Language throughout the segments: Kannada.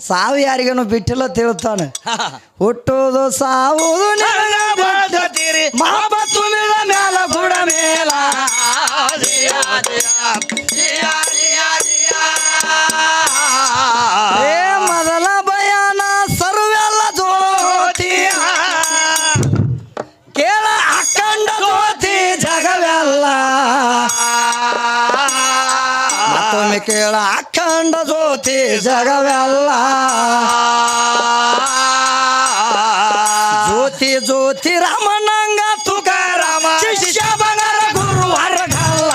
ಸಾವು ಯಾರಿಗೇನು ಬಿಟ್ಟಿಲ್ಲ ತಿಳ್ತಾನೆ. ಹುಟ್ಟುವುದು ಸಾವು ನಿನಗ ಬರ್ತತೀರಿ ಮಹಾಬತ್ತು ಮೇಲ ಗುಡ ಮೇಲ. ಏ ಮೊದಲ ಬಯಾನ ಸರ್ವೆಲ್ಲ ಜೋತಿ ಕೇಳ ಅಖಂಡ ಜ್ಯೋತಿ ಜಗವೆಲ್ಲ. ಕೇಳ ಜ್ಯೋತಿ ಜಗವೆಲ್ಲ. ಜ್ಯೋತಿ ಜ್ಯೋತಿ ರಾಮನಂಗ ತುಕಾರಾಮ ಶಿಷ್ಯ ಬನರ ಗುರು ಹರಗಲ್ಲ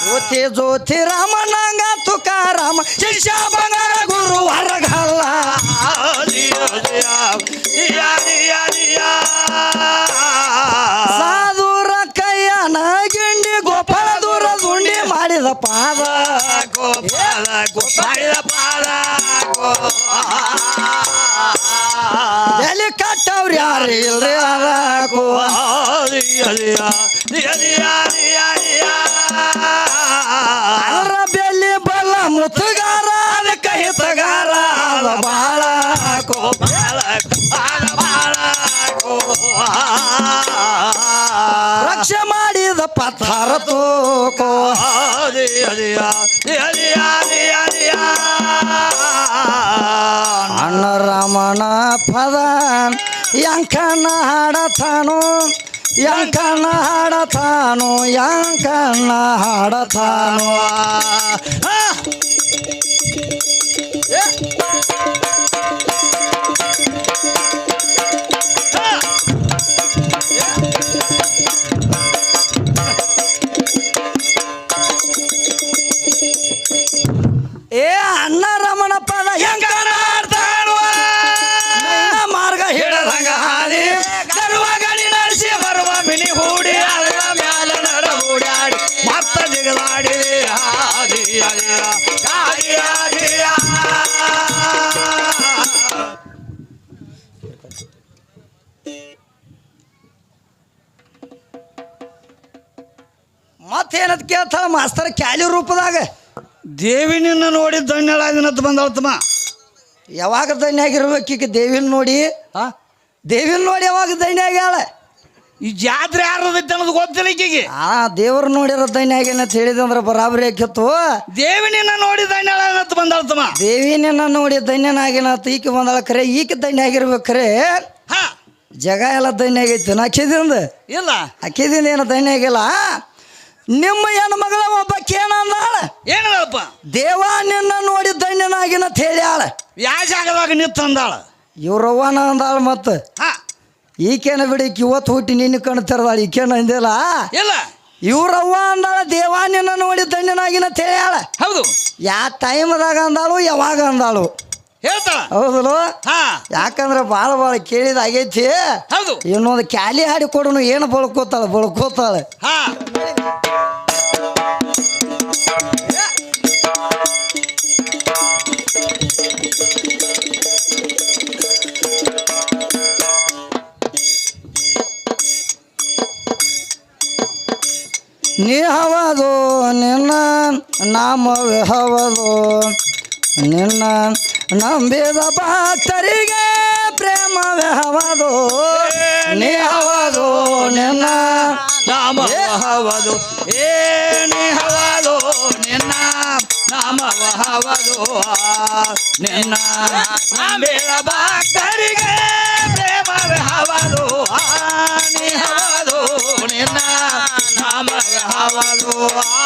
ಜ್ಯೋತಿ ಜ್ಯೋತಿ ರಾಮನಂಗ ಪಾದ ಗೋಪಾಲ ಗೋಪಾಲ ಪಾದ ಎಲ್ಲಿ ಕಟ್ಟವ್ರು ಯಾರು? ಇಲ್ರಿ ಅದಕ್ಕೂ ಅದರ ಬೆಲ್ಲಿ ಬಲ್ಲ ಮುತ್ತುಗಾರ ಅದಕ್ಕೆ ಹಿತಗಾರ ಅದ ಬಾಳ ರಕ್ಷೆ ಮಾಡಿದ ಪಥಾರ ತೋಕೋ ಅಣ್ಣ ರಾಮಣ ಪದ ಯಂಕನ ಹಾಡತಾನು ಯಂಕನ ಹಾಡತಾನು ಯಂಕನ ಹಾಡತಾನು. ಮತ್ತೇನದ್ ಮಾಸ್ತರ ಕ್ಯಾಲಿ ರೂಪದಾಗ. ದೇವಿ ನಿನ್ನ ನೋಡಿ ಧನ್ಯಳಾದಿನತ್ ಬಂದವತ್ತಮ್ಮ ಯಾವಾಗ ಧನ್ಯ ಆಗಿರ್ಬೇಕು ಈಗ ದೇವಿನ ನೋಡಿ ಹಾ ದೇವಿನ ನೋಡಿ ಯಾವಾಗ ಧನ್ಯ ಆಗ್ಯಾಳ? ಈ ಜಾತ್ರೆ ಯಾರದೈತೆ ಅನ್ನೋದು ಗೊತ್ತಿಲ್ಲ ಈಕಿಗೆ. ಆ ದೇವ್ರ ನೋಡಿರೋ ಧನ್ಯ ಆಗ್ಯಾನ ಅಂತ ಹೇಳಿದಂದ್ರೆ ಬರಾಬರಿ ಆಕಿತ್ತು ದೇವಿ ನಿನ್ನ ನೋಡಿ ಧನ್ಯಳಾದಿನತ್ ಬಂದವತ್ತಮ್ಮ ದೇವಿನ ನೋಡಿ ದೈನ್ಯನ ಈಕೆ ಬಂದಾಳ ಕರೆ ಈಕೆ ಧನ್ಯ ಆಗಿರ್ಬೇಕು ಖರೆ ಹಾ. ಜಗ ಎಲ್ಲ ದೈನ್ಯ ಆಗೈತಿ. ಅಕ್ಕಿದಿಂದ? ಇಲ್ಲ. ಅಕ್ಕಿದಿಂದ ಏನೋ ದೈನ್ಯ ಆಗಿಲ್ಲ? ನಿಮ್ಮ ಹೆಣ್ಣು ಮಗಳ ಒಬ್ಬ ಕೇನಂದಾಳ ಹೇಳಪ್ಪ ದೇವ ನಿನ್ನ ನೋಡಿ ದೈನ್ಯನಾಗಿನ ಅಂತ ಹೇಳ್ಯಾಳ. ಯಾವ ಜಾಗದಾಗ ನಿಂತು ಅಂದಾಳ? ಇವ್ರವ್ವನ ಅಂದಾಳ ಮತ್ತು? ಹಾ. ಈಕೇನ ಬಿಡಿ ಇವತ್ತು ಹುಟ್ಟಿ ನಿನ್ನ ಕಣ್ ತೆರೆದಾಳ ಈಕೇನ ಅಂದಿಲ್ಲ? ಇಲ್ಲ. ಇವ್ರವ್ವ ಅಂದಾಳ ದೇವ ನಿನ್ನ ನೋಡಿ ದೈನ್ಯನಾಗಿನ ತೇಳಾಳ ಹೇಳ್ಯಾಳ. ಹೌದು. ಯಾ ಟೈಮ್ದಾಗ ಅಂದಾಳು ಯಾವಾಗ ಅಂದಾಳು? ಹೇಳ್ತಾಳ. ಯಾಕಂದ್ರೆ ಬಾಳ ಬಾಳ ಕೇಳಿದ ಆಗೈತಿ. ಹೌದು. ಇನ್ನೊಂದು ಕ್ಯಾಲಿ ಹಾಡಿ ಕೊಡೋನು ಏನು ಬಳ್ಕೋತಾಳೆ ಬಳ್ಕೋತಾಳೆ. ಹಾ. ನೀ ಹವದು ನಿನ್ನ ನಾಮವೇ ಹವದು ನಿನ್ನ ನಂಬಿದ ಭಕ್ತರಿಗೆ ಪ್ರೇಮವೇ ಹವದು ನೀ ಹವದು ನಿನ್ನ ನಾಮ ಹವದು ಏನಿ ಹವದು ನಿನ್ನ ನಾಮ ಹವದು ನಿನ್ನ ನಂಬಿದ ಭಕ್ತರಿಗೆ ಪ್ರೇಮ ಹವದು ನೀ ಹವದು ನಿನ್ನ ನಾಮ ಹವದು ಏ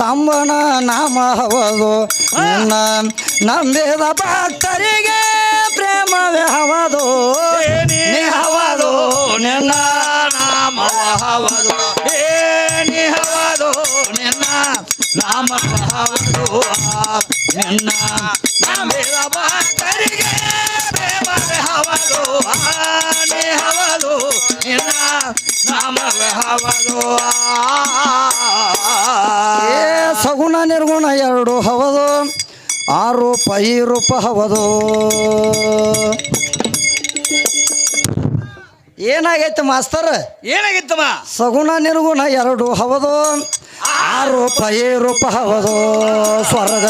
ಸಂಬನ ನಾಮ ಹವದು ನಿನ್ನ ನಂಬಿದ ಭಕ್ತರಿಗೆ ಪ್ರೇಮವೇ ಹವದು ಹವದು. ನಿನ್ನ ನಾಮ ಹವದು ಏನಿ ಹವದು. ನಿನ್ನ ನಾಮ ಹವದು ನಿನ್ನ ನಂಬಿದ ಭಕ್ತರಿಗೆ ಪ್ರೇಮ ಹವದು ಹವದು. ನಿನ್ನ ನಾಮ ಹವದು ಸಗುಣ ನಿರ್ಗುಣ ಎರಡು ಹವದು ಆ ರೂಪ ಈ ರೂಪ ಹವದು. ಏನಾಗೈತೆ ಮಾಸ್ತರ್? ಏನಾಗಿತ್ತಮ್ಮ ಸಗುಣ ನಿರ್ಗುಣ ಎರಡು ಹವದು ಆರೂಪ ಈ ರೂಪ ಹವದು. ಸ್ವರ್ಗ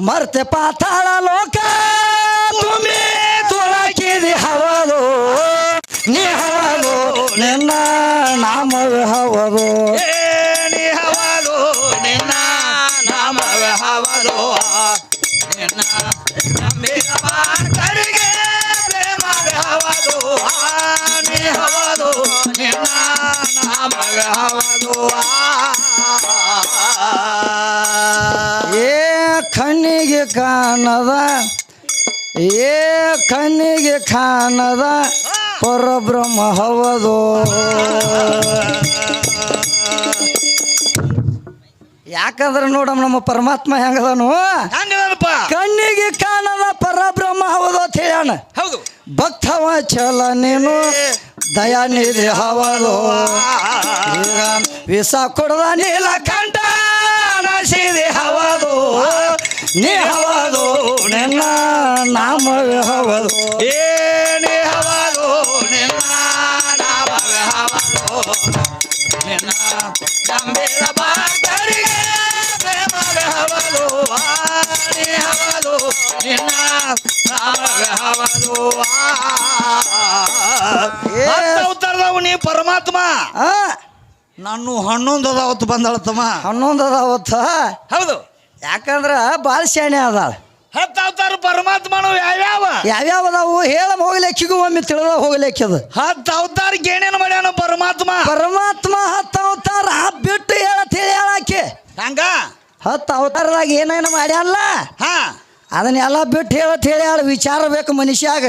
ಮರ್ತೆ ಪಾತಾಳ ಲೋಕ ತುಂಬಿ ತೊಳಕಿದಿ ಹವದು. ನೀ ಹವದು ನಿನ್ನ ನಾಮವೇ ಹವದು. ಏ ಕಣ್ಣಿಗೆ ಕಾಣದ ಏ ಕಣ್ಣಿಗೆ ಕಾಣದ ಪರಬ್ರಹ್ಮ ಹವದು. ಯಾಕಂದ್ರೆ ನೋಡಮ್ಮ ನಮ್ಮ ಪರಮಾತ್ಮ ಹೆಂಗದನು? ಹಂಗದನಪ್ಪ? ಕಣ್ಣಿಗೆ ಕಾಣದ ಪರಬ್ರಹ್ಮ ಹೌದು ಅಂತ ಹೇಳ್ಯಾನ. ಹೌದು. ಭಕ್ತವ ಚಲ ನೀನು ದಯಾನಿಧಿ ಹವದು ಈಗ ವಿಷ ಕೊಡದ ನೀಲಕಂಠ ನಸಿದಿ ಹವದು ನೀ ಹವದು ನಿನ್ನ ನಾಮ ಹವದು ಏನಿ ಹವದು ನಿನ್ನ ನಾಮ ಹವದು ನಿನ್ನ ಉತ್ತರದವು ನೀ ಪರಮಾತ್ಮ. ನಾನು ಹನ್ನೊಂದು ಅದಾವತ್ತು ಬಂದಳತ್ತಮ್ಮ. ಹನ್ನೊಂದು ಅದಾವತ್ತ? ಹೌದು. ಯಾಕಂದ್ರ ಭಾಳ ಶಾಣೆ ಅದಾಳ. ಹತ್ತು ಅವತಾರ ಪರಮಾತ್ಮನು ಯಾವ್ಯಾವ? ಯಾವ್ಯಾವ ಅದಾವು? ಹೇಳ ಹೋಗ್ಲಿಕ್ಕಿಗೂ ಒಮ್ಮೆ ತಿಳಿದ ಹೋಗ್ಲಿಕ್ಕದು. ಹತ್ತು ಅವತಾರಕ್ಕೆ ಏನೇನು ಮಾಡ್ಯಾನ ಪರಮಾತ್ಮ? ಪರಮಾತ್ಮ ಹತ್ತು ಅವತಾರ ಬಿಟ್ಟು ಹೇಳ ಹೇಳಿ ಹೇಳಾಕಿ. ಹಂಗ? ಹತ್ತು ಅವತಾರದಾಗ ಏನೇನು ಮಾಡ್ಯಾನಲ್ಲ? ಹಾ. ಅದನ್ನೆಲ್ಲ ಬಿಟ್ಟು ಹೇಳತ್ ಹೇಳಿ ಹೇಳ ವಿಚಾರ ಬೇಕು ಮನುಷ್ಯಾಗ.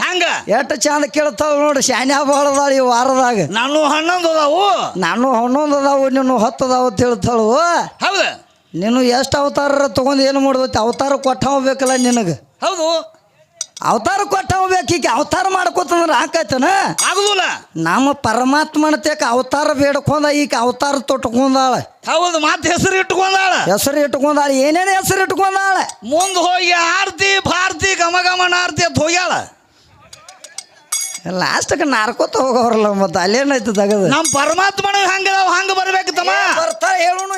ಹಂಗ? ಎಷ್ಟು ಚಂದ ಕೇಳ್ತಾವ ನೋಡಿ ಶಾನ್ಯಾ ಬಾಳದಾಳ ಈ ವಾರದಾಗ. ನಾನು ಹನ್ನೊಂದು ಅದಾವು. ನಾನು ಹನ್ನೊಂದು ಅದಾವು ನೀನು ಹತ್ತು ಅದಾವು ಅಂತ ಹೇಳ್ತಾಳು. ಹೌದು. ನೀನು ಎಷ್ಟು ಅವತಾರ ತಗೊಂಡು ಏನು ಮಾಡ್ಬೇಕು ಅವತಾರ ಕೊಟ್ಟ ಹೋಗ್ಬೇಕಲ್ಲ ನಿನಗೆ. ಹೌದು. ಅವತಾರ ಕೊಟ್ಟವ ಹೋಗ್ಬೇಕು ಈಗ ಅವತಾರ ಮಾಡ್ಕೋತಂದ್ರೆ ಹಾಕೈತನ ಆಗುದಿಲ್ಲ. ನಮ್ಮ ಪರಮಾತ್ಮನ ತೇಕ ಅವತಾರ ಬೇಡ್ಕೊಂಡ ಈಗ ಅವತಾರ ತೊಟ್ಕೊಂಡಾಳ. ಹೌದು ಮತ್ತೆ ಹೆಸರು ಇಟ್ಕೊಂಡಾಳ. ಹೆಸರು ಇಟ್ಕೊಂಡಾಳ ಏನೇನು ಹೆಸರು ಇಟ್ಕೊಂಡಾಳ? ಮುಂದೆ ಹೋಗಿ ಆರ್ತಿ ಭಾರತಿ ಗಮಗಮನ ಆರ್ತಿ ಅಂತ ಹೋಗ್ಯಾಳ. ಲಾಸ್ಟ್ಗೆ ನಾರ್ಕೋತ ಹೋಗೋರಲ್ಲ ಮತ್ತೆ ಅಲ್ಲೇನಾಯ್ತು ತಗದು? ನಮ್ಮ ಪರಮಾತ್ಮನ ಹಂಗ ಹಂಗ ಬರ್ಬೇಕು ತಮ್ಮ ಬರ್ತಾರ ಹೇಳೋಣ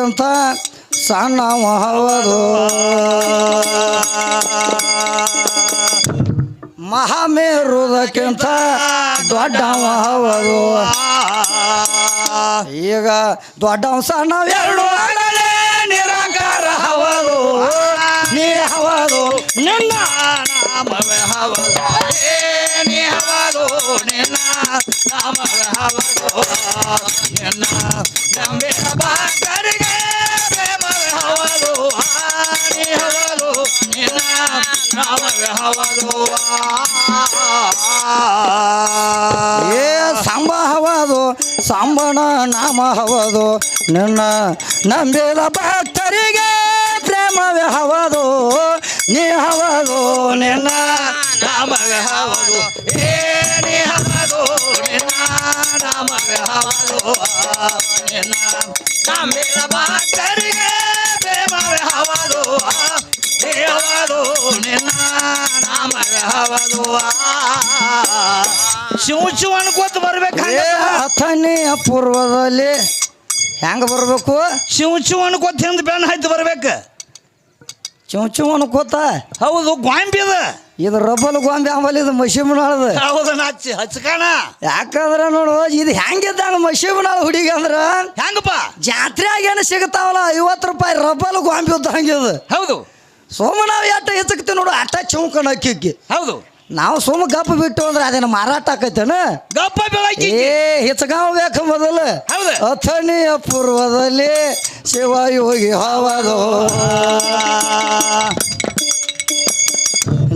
ಎನ್ನುವುದಕ್ಕಿಂತ ಸಣ್ಣ ಹವದು ಮಹಾಮೇರುದಕ್ಕಿಂತ ದೊಡ್ಡ ಹವದು ಈಗ ದೊಡ್ಡ ಸಣ್ಣ ಎರಡು ನಿರಾಕಾರ ಹವದು ನೀ ಹವದು ನಿನ್ನ ನಾಮವೇ ಹವದು ಏ, ನೀ ಹವದು ನಿನ್ನ ನಾಮವೇ ಹವದು ನಿನ್ನ ನಂಬಿದ ನಾಮ ಹವದು ನಿನ್ನ ನಂಬಿದ ಭಕ್ತರಿಗೆ ಪ್ರೇಮವೇ ಹವದು, ನೀ ಹವದು, ನಿನ್ನ ನಾಮವೇ ಹವದು. ಏ, ನೀ ಹವದು, ನಿನ್ನ ನಾಮವೇ ಹವದು. ನಿನ್ನ ನಂಬಿದ ಭಕ್ತರಿಗೆ ಪ್ರೇಮವೇ ಹವದು. ನೀ ಹವದು, ನಿನ್ನ ನಾಮವೇ ಹವದು. ಶಿವ ಶಿವ ಅನ್ಕೋತ ಬರ್ಬೇಕು ಏ ಅಥಣಿಯ ಪೂರ್ವದಲ್ಲಿ ಹೆಂಗ ಬರ್ಬೇಕು? ಶಿವ ಶಿವ ಅನ್ಕೋತ ಹಿಂದ್ ಬೆಣ್ಣ ಹಾಯ್ತು ಬರ್ಬೇಕು. ಶಿವ ಚುಮ್ ಅನ್ಕೋತ ಹೌದು ಗ್ವಾಂಬಿ ಅದ ಇದು ರಬ್ಬಲ್ ಗೊಂಬೆ ಆಮೇಲೆ ಇದು ಮಶಿಮನಾಳದ ಹೌದು ಹಚ್ಚಿ ಹಚ್ಕಣ. ಯಾಕಂದ್ರೆ ನೋಡು ಇದು ಹೆಂಗಿದ್ದಂಗ ಮಶಿಮನಾಳ ಹುಡುಗಿ ಅಂದ್ರ? ಹೆಂಗಪ್ಪ? ಜಾತ್ರೆಯಾಗ ಏನು ಸಿಗತಾವಲ್ಲ ಐವತ್ತು ರೂಪಾಯಿ ರಬ್ಬಲ್ ಗೊಂಬೆ ಹಂಗಿದ ಹೌದು. ಸೋಮನಾವ್ ಎಟ್ಟ ಹೆಚ್ಚಕ್ತಿ ನೋಡು ಅಟ್ಟ ಚೌಕಣ ಅಕ್ಕಿಕ್ಕಿ. ಹೌದು. ನಾವು ಸುಮ್ಮ ಗಪ್ಪ ಬಿಟ್ಟು ಅಂದ್ರೆ ಅದೇನು ಮಾರಾಟ ಆಕೈತೇನ? ಗಪ್ಪ ಏ ಹೆಚ್ಚಗಾವ್ ಬೇಕು ಮೊದಲು. ಹೌದು. ಅಥಣಿಯ ಪೂರ್ವದಲ್ಲಿ ಹೋಗಿ ಹವದು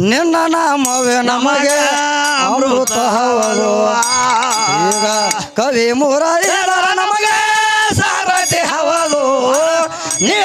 ನಿನ್ನ ನಾಮವೇ ನಮಗೆ ಅಮೃತ ಹವದು ಈಗ ಕವಿ ಮುರಾರಿ ನಮಗೆ ಸಾರಥಿ ಹವದು ನೀ